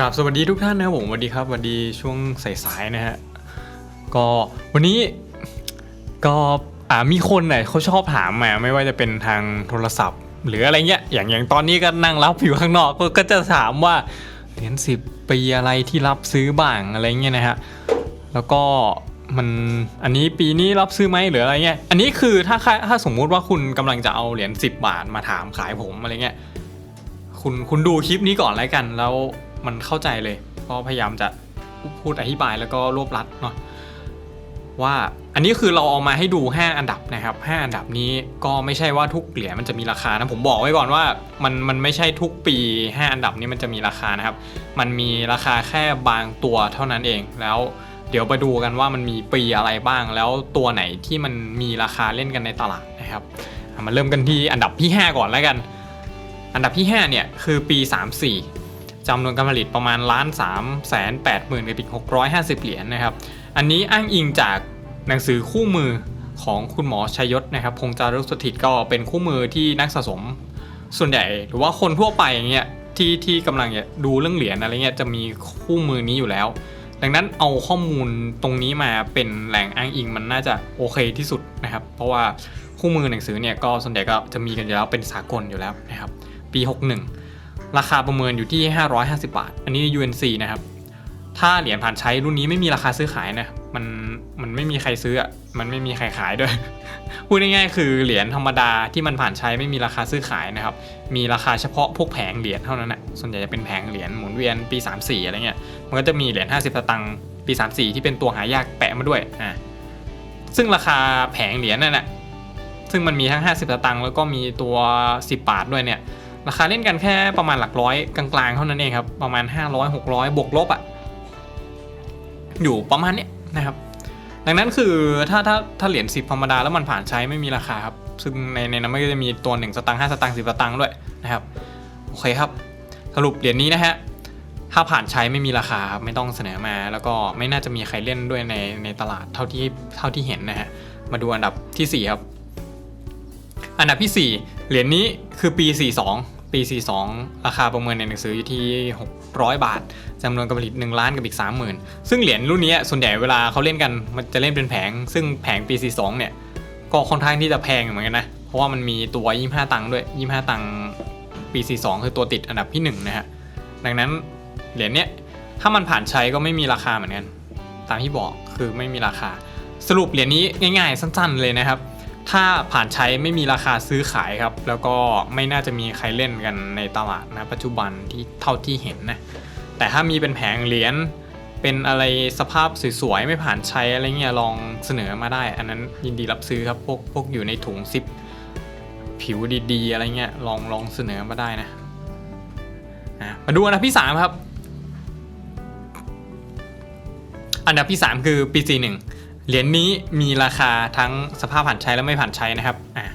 กับสวัสดีทุกท่านนะครับผมสวัสดีครับสวัสดีช่วงสายๆนะฮะก็วันนี้ก็อ่ามีคนเนี่ยเขาชอบถามมาไม่ว่าจะเป็นทางโทรศัพท์ หรืออะไรเงี้ยอย่างอย่างตอนนี้ก็นั่งรับอยู่ข้างนอกก็ก็จะถามว่าเหรียญสิบปีอะไรที่รับซื้อบ้างอะไรเงี้ยนะฮะแล้วก็มันอันนี้ปีนี้รับซื้อไหมหรืออะไรเงี้ยอันนี้คือถ้าถ้าถ้าสมมุติว่าคุณกำลังจะเอาเหรียญ10 บาทมาถามขายผมอะไรเงี้ยคุณคุณดูคลิปนี้ก่อนแล้วกันแล้ว มันเข้าใจเลยเพราะพยายามจะพูดอธิบายแล้วก็รวบรัดเนาะว่าอันนี้คือเราเอามาให้ดู 5 อันดับนะครับ 5 อันดับนี้ก็ไม่ใช่ว่าทุกเหรียญมันจะมีราคานะผมบอกไว้ก่อนว่ามันมันไม่ใช่ทุกปี 5 อันดับนี้มันจะมีราคานะครับ มันมีราคาแค่บางตัวเท่านั้นเองแล้วเดี๋ยวไปดูกันว่ามันมีปีอะไรบ้างแล้วตัวไหนที่มันมีราคาเล่นกันในตลาดนะครับมาเริ่มกันที่อันดับที่ 5 ก่อนแล้วกัน อันดับที่ 5 เนี่ยคือปี 34 จำนวนการผลิตประมาณล้าน3แสน8หมื่นกับอีก650เหรียญนะครับ อันนี้อ้างอิงจากหนังสือคู่มือของคุณหมอชัยยศนะครับ พงจารุสถิตก็เป็นคู่มือที่นักสะสมส่วนใหญ่หรือว่าคนทั่วไปอย่างเงี้ยที่ที่กำลังดูเรื่องเหรียญอะไรเงี้ยจะมีคู่มือนี้อยู่แล้ว ดังนั้นเอาข้อมูลตรงนี้มาเป็นแหล่งอ้างอิงมันน่าจะโอเคที่สุดนะครับ เพราะว่าคู่มือหนังสือเนี่ยก็ส่วนใหญ่ก็จะมีกันอยู่แล้วเป็นสากลอยู่แล้วนะครับ ปี 61 ราคาประเมินอยู่ที่ 550 บาท อันนี้ UNC นะครับ ถ้าเหรียญผ่านใช้รุ่นนี้ไม่มีราคาซื้อขายนะ มัน มันไม่มีใครซื้อ มันไม่มีใครขายด้วย พูดง่ายๆคือเหรียญธรรมดาที่มันผ่านใช้ไม่มีราคาซื้อขายนะครับ มีราคาเฉพาะพวกแผงเหรียญเท่านั้นแหะส่วนใหญ่จะเป็นแผงเหรียญหมุนเวียนปี 34 อะไรเงี้ย มันก็จะมีเหรียญ 50 สตังค์ปี 34 ที่เป็นตัวหายากแปะมาด้วย อ่าซึ่งราคาแผงเหรียญนั่นแหละซึ่งมันมีทั้ง 50 สตังค์แล้วก็มีตัว 10 บาทด้วยเนี่ย ราคาเล่นกันแค่ประมาณหลักร้อยกลางๆเท่านั้นเองครับ ประมาณ 500 600 บวกลบอะ่ะ อยู่ประมาณเนี้ยนะครับ ดังนั้นคือถ้าถ้าถ้าเหรียญ10ธรรมดาแล้วมันผ่านใช้ไม่มีราคาครับ ซึ่งในในนั้นมันก็จะมีตัว 1 สตางค์5สตางค์10 สตางค์ด้วยนะครับ โอเคครับ สรุปเหรียญนี้นะฮะถ้าผ่านใช้ไม่มีราคาครับไม่ต้องเสนอมา แล้วก็ไม่น่าจะมีใครเล่นด้วยในในตลาดเท่าที่เท่าที่เห็นนะฮะมาดูอันดับทีสี่4 ครับ อันดับที่ 4 เหรียญนี้คือปี 42 ปี 42 ราคาประเมินในหนังสืออยู่ที่ 600 บาทจำนวนการผลิต 1 ล้านกับอีก 30,000 ซึ่งเหรียญรุ่นนี้ส่วนใหญ่เวลาเขาเล่นกันมันจะเล่นเป็นแผง ซึ่งแผงปี 42 เนี่ย ก็ค่อนข้างที่จะแพงเหมือนกันนะ เพราะว่ามันมีตัว 25 ตังค์ด้วย 25 ตังค์ปี 42 คือตัวติดอันดับที่ 1 นะฮะ ดังนั้นเหรียญเนี้ยถ้ามันผ่านใช้ก็ไม่มีราคาเหมือนกัน ตามที่บอกคือไม่มีราคา สรุปเหรียญนี้ง่าย ๆ สั้น ๆ เลยนะครับ ถ้าผ่านใช้ไม่มีราคาซื้อขายครับ แล้วก็ไม่น่าจะมีใครเล่นกันในตลาดนะปัจจุบันที่เท่าที่เห็นนะแต่ถ้ามีเป็นแผงเหรียญเป็นอะไรสภาพสวยๆไม่ผ่านใช้อะไรเงี้ยลองเสนอมาได้ อันนั้นยินดีรับซื้อครับพวกพวกอยู่ในถุงซิปผิวดีๆ อะไรเงี้ยลองลองเสนอมาได้นะอะมาดูอันดับที่3ครับ อันดับที่ 3 คือปีหนึ่ง เหรียญนี้มีราคาทั้งสภาพผ่านใช้และไม่ผ่านใช้นะครับอะ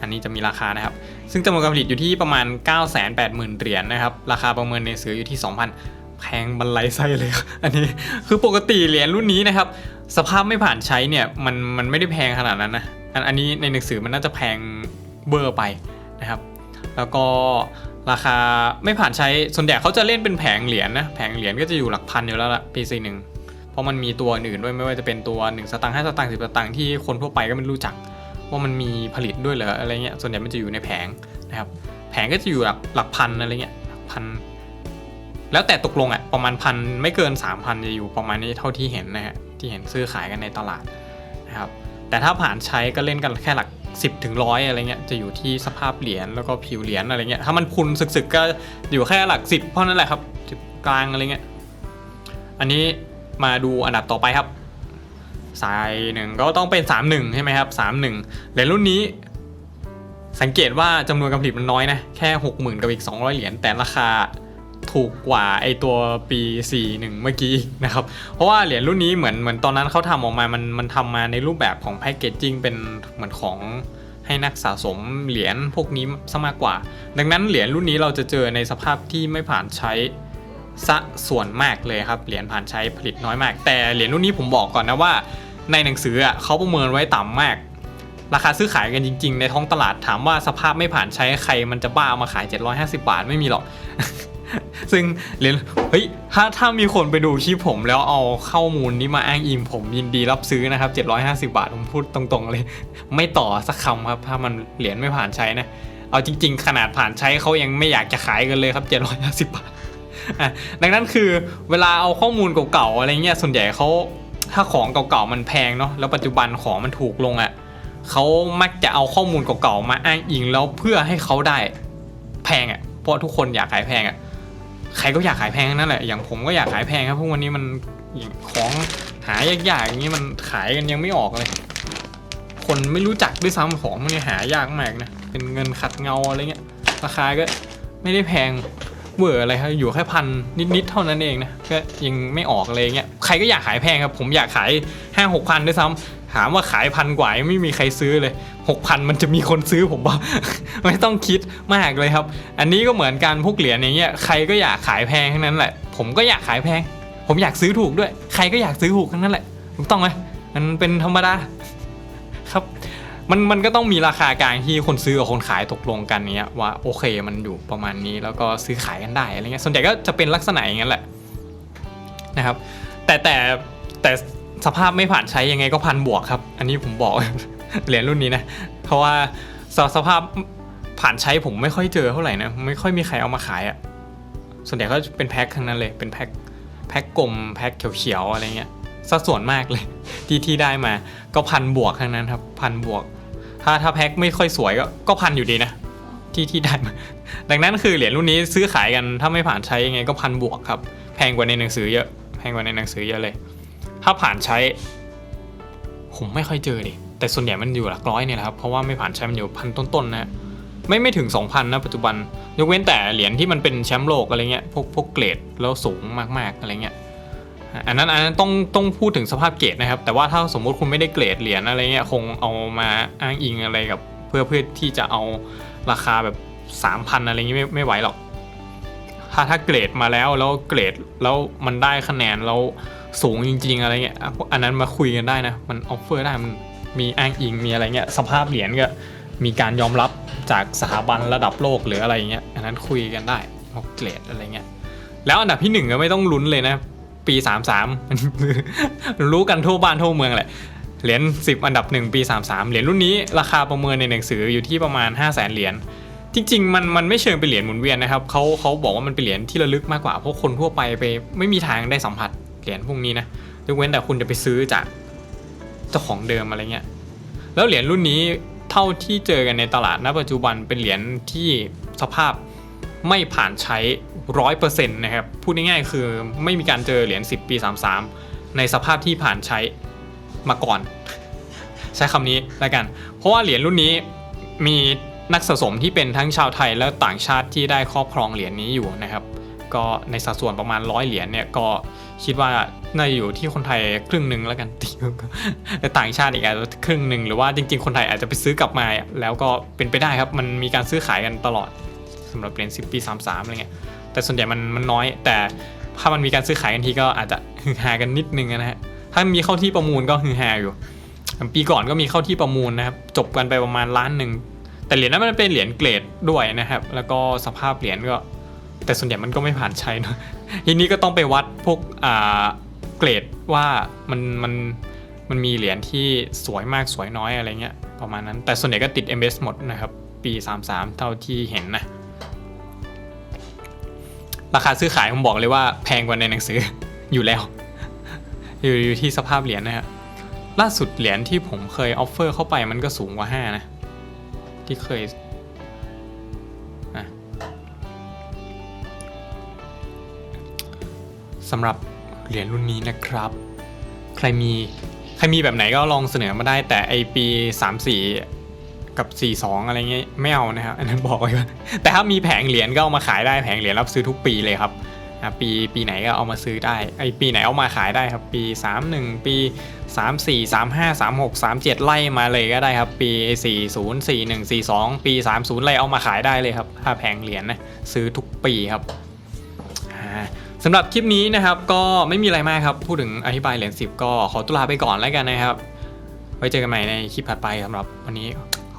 อันนี้จะมีราคานะครับ ซึ่งจำนวนการผลิตอยู่ที่ประมาณ 9 8 0 0 0 0 เหรียญนะครับ ราคาประเมินในซื้ออยู่ที่ 2,000 แพงบันไลไส้เลย อันนี้คือปกติเหรียญรุ่นนี้นะครับ สภาพไม่ผ่านใช้เนี่ยมันมันไม่ได้แพงขนาดนั้นนะอันอันนี้ในหนังสือมันน่าจะแพงเบอร์ไปนะครับ แล้วก็ราคาไม่ผ่านใช้ส่วนใหญ่เขาจะเล่นเป็นแผงเหรียญนะแผงเหรียญก็จะอยู่หลักพันอยู่แล้วละปีซีหนึ่ง เพราะมันมีตัวอื่นด้วยไม่ว่าจะเป็นตัว1สตางค์5สตางค์10สตางค์ที่คนทั่วไปก็ไม่รู้จัก ว่ามันมีผลิตด้วยเหรออะไรเงี้ยส่วนใหญ่มันจะอยู่ในแผงนะครับแผงก็จะอยู่หลักหลักพันอะไรเงี้ยหลักพันแล้วแต่ตกลงอะประมาณพันไม่เกิน 3,000 จะอยู่ประมาณนี้เท่าที่เห็นนะฮะที่เห็นซื้อขายกันในตลาดนะครับแต่ถ้าผ่านใช้ก็เล่นกันแค่หลัก 10ถึงร้อยอะไรเงี้ยจะอยู่ที่สภาพเหรียญแล้วก็ผิวเหรียญอะไรเงี้ยถ้ามันพุนสึกๆก็อยู่แค่หลัก 10 เพราะนั่นแหละครับกลางอะไรเงี้ยอันนี้ มาดูอันดับต่อไปครับ สายหนึ่งก็ต้องเป็น 31 ใช่ไหมครับ 31 เหรียญรุ่นนี้ สังเกตว่าจำนวนการผลิตมันน้อยนะ แค่ 60,000 กับอีก 200 เหรียญแต่ราคาถูกกว่าไอตัวปี 41 เมื่อกี้นะครับ เพราะว่าเหรียญรุ่นนี้เหมือนเหมือนตอนนั้นเขาทำออกมา มันมันทำมาในรูปแบบของแพคเกจจิ้งเป็นเหมือนของให้นักสะสมเหรียญพวกนี้ซะมากกว่า ดังนั้นเหรียญรุ่นนี้เราจะเจอในสภาพที่ไม่ผ่านใช้ ซะส่วนมากเลยครับ เหรียญผ่านใช้ผลิตน้อยมาก แต่เหรียญรุ่นนี้ผมบอกก่อนนะว่า ในหนังสืออะเขาประเมินไว้ต่ำมาก ราคาซื้อขายกันจริง ๆ ในท้องตลาดถามว่าสภาพไม่ผ่านใช้ใครมันจะบ้าเอามาขาย 750 บาทไม่มีหรอก ซึ่งเหรียญเฮ้ยถ้าถ้ามีคนไปดูคลิปผมแล้วเอาข้อมูลนี้มาอ้างอิงผมยินดีรับซื้อนะครับ 750 บาทผมพูดตรงๆเลย ไม่ต่อสักคำครับ ถ้ามันเหรียญไม่ผ่านใช้นะเอาจริง ๆ ขนาดผ่านใช้เขายังไม่อยากจะขายกันเลยครับ750บาท อะดังนั้นคือเวลาเอาข้อมูลเก่าๆอะไรเงี้ยส่วนใหญ่เขาถ้าของเก่าๆมันแพงเนาะแล้วปัจจุบันของมันถูกลงอะ่ะเขามักจะเอาข้อมูลเก่าๆมาอ้างอิงแล้วเพื่อให้เขาได้แพงอะ่ะเพราะทุกคนอยากขายแพงอะใครก็อยากขายแพงนั่นแหละอย่างผมก็อยากขายแพงครับพราะวันนี้มันของหายากๆอย่างนี้มันขายกันยังไม่ออกเลย คนไม่รู้จักด้วยซ้ำของมันเนี่ยหายากมากนะเป็นเงินขัดเงาอะไรเงี้ยราคาก็ไม่ได้แพง เบื่ออะไรครับอยู่แค่พันนิดๆเท่านั้นเองนะก็ยังไม่ออกอะไรเงี้ยใครก็อยากขายแพงครับ ผมอยากขายห้าหกพันด้วยซ้ำถามว่าขายพันกว่ายังไม่มีใครซื้อเลยหกพันมันจะมีคนซื้อผมว่า ไม่ต้องคิดมากเลยครับ อันนี้ก็เหมือนการพวกเหรียญอย่างเงี้ยใครก็อยากขายแพงทั้งนั้นแหละ ผมก็อยากขายแพง ผมอยากซื้อถูกด้วย ใครก็อยากซื้อถูกทั้งนั้นแหละถูกต้องไหมมันเป็นธรรมดาครับ มันมันก็ต้องมีราคากลางที่คนซื้อกับคนขายตกลงกันเนี้ยว่าโอเคมันอยู่ประมาณนี้แล้วก็ซื้อขายกันได้อะไรเงี้ยส่วนใหญ่ก็จะเป็นลักษณะอย่างนั้นแหละนะครับแต่แต่แต่สภาพไม่ผ่านใช้ยังไงก็พันบวกครับ อันนี้ผมบอกเหรียญรุ่นนี้นะเพราะว่าสสภาพผ่านใช้ผมไม่ค่อยเจอเท่าไหร่นะไม่ค่อยมีใครเอามาขายอะ่ะส่วนใหญ่ก็เป็นแพ็คทั้งนั้นเลยเป็นแพ็คแพ็คกลมแพ็คเขียวๆอะไรเงี้ยสัดส่วนมากเลยที่ที่ได้มาก็พันบวกทั้งนั้นครับพันบวก ถ้าถ้าแพ็คไม่ค่อยสวยก็ก็พันอยู่ดีนะ ที่ที่ได้มาดังนั้นคือเหรียญรุ่นนี้ซื้อขายกันถ้าไม่ผ่านใช้ยังไงก็พันบวกครับ แพงกว่าในหนังสือเยอะ แพงกว่าในหนังสือเยอะเลย ถ้าผ่านใช้ ผมไม่ค่อยเจอดิแต่ส่วนใหญ่มันอยู่หลักร้อยเนี่ยแหละครับเพราะว่าไม่ผ่านใช้มันอยู่พันต้นๆนะฮะไม่ไม่ถึง 2,000นะปัจจุบัน ยกเว้นแต่เหรียญที่มันเป็นแชมป์โลกอะไรเงี้ยพวกพวกเกรดแล้วสูงมากๆอะไรเงี้ย อันนั้นอันนั้นต้องต้องพูดถึงสภาพเกรดนะครับ แต่ว่าถ้าสมมุติคุณไม่ได้เกรดเหรียญอะไรเงี้ยคงเอามาอ้างอิงอะไรกับ เพื่อเพื่อที่จะเอาราคาแบบ 3,000 อะไรเงี้ยไม่ไม่ไหวหรอก ถ้าถ้าเกรดมาแล้วแล้วเกรดแล้วมันได้คะแนนแล้วสูงจริง ๆ อะไรเงี้ยอันนั้นมาคุยกันได้นะ มันออฟเฟอร์ได้มันมีอ้างอิงมีอะไรเงี้ยสภาพเหรียญก็มีการยอมรับจากสถาบันระดับโลกหรืออะไรเงี้ยอันนั้นคุยกันได้พวกเกรดอะไรเงี้ยแล้วอันดับที่หนึ่งก็ไม่ต้องลุ้นเลยนะ ปี 33รู้กันทั่วบ้านทั่วเมืองแหละเหรียญ10 อันดับ 1 ปี 33 เหรียญรุ่นนี้ราคาประเมินในหนังสืออยู่ที่ประมาณ 5 0 0 0 0 0เหรียญจริงๆมันมันไม่เชิงเป็นเหรียญหมุนเวียนนะครับเขาเขาบอกว่ามันเป็นเหรียญที่ระลึกมากกว่าเพราะคนทั่วไปไปไม่มีทางได้สัมผัสเหรียญพวกนี้นะยกเว้นแต่คุณจะไปซื้อจากเจ้าของเดิมอะไรเงี้ยแล้วเหรียญรุ่นนี้เท่าที่เจอกันในตลาดณปัจจุบันเป็นเหรียญที่สภาพไม่ผ่านใช้ ร้อยเปอร์เซ็นต์นะครับพูดง่ายๆคือไม่มีการเจอเหรียญ10 ปี 33 ในสภาพที่ผ่านใช้มาก่อน ใช้คำนี้แล้วกัน เพราะว่าเหรียญรุ่นนี้มีนักสะสมที่เป็นทั้งชาวไทยและต่างชาติที่ได้ครอบครองเหรียญนี้อยู่นะครับ ก็ในสัดส่วนประมาณร้อยเหรียญเนี่ยก็คิดว่าน่าอยู่ที่คนไทยครึ่งหนึ่งแล้วกันแต่ต่างชาติอีกอาจจะครึ่งหนึ่งหรือว่าจริง ๆ คนไทยอาจจะไปซื้อกลับมาแล้วก็เป็นไปได้ครับ มันมีการซื้อขายกันตลอดสำหรับเหรียญ10 ปี 33อะไรเงี้ย แต่ส่วนใหญ่มันมันน้อย แต่ถ้ามันมีการซื้อขายกันทีก็อาจจะฮือฮากันนิดนึงนะฮะถ้ามีเข้าที่ประมูลก็ฮือฮาอยู่ ปีก่อนก็มีเข้าที่ประมูลนะครับจบกันไปประมาณล้านหนึ่งแต่เหรียญนั้นมันเป็นเหรียญเกรดด้วยนะครับ แล้วก็สภาพเหรียญก็ แต่ส่วนใหญ่มันก็ไม่ผ่านใช้เนะทีนี้ก็ต้องไปวัดพวกอ่าเกรดว่ามันมันมันมีเหรียญที่สวยมากสวยน้อยอะไรเงี้ยประมาณนั้น แต่ส่วนใหญ่ก็ติด MS หมดนะครับ ปี 33 เท่าที่เห็นนะ ราคาซื้อขายผมบอกเลยว่าแพงกว่าในหนังสืออยู่แล้ว อยู่อยู่ที่สภาพเหรียญนะครับล่าสุดเหรียญที่ผมเคยออฟเฟอร์เข้าไปมันก็สูงกว่า 5 นะ ที่เคยอะสำหรับเหรียญรุ่นนี้นะครับ ใครมีใครมีแบบไหนก็ลองเสนอมาได้แต่ไอปี 34 กับ 42 อะไรเงี้ยไม่เอานะครับอันนั้นบอกไว้ก่อนแต่ถ้ามีแผงเหรียญก็เอามาขายได้แผงเหรียญรับซื้อทุกปีเลยครับปีปีไหนก็เอามาซื้อได้ไอปีไหนเอามาขายได้ครับปี 31 ปี 3 4 3 5 3 6 3 7 ไล่มาเลยก็ได้ครับ ปี 40 41 42 ปี 30 ไล่เอามาขายได้เลยครับถ้าแผงเหรียญนะซื้อทุกปีครับสำหรับคลิปนี้นะครับก็ไม่มีอะไรมากครับพูดถึงอธิบายเหรียญ10 ก็ขอตุลาไปก่อนแล้วกันนะครับ ไว้เจอกันใหม่ในคลิปถัดไปสำหรับวันนี้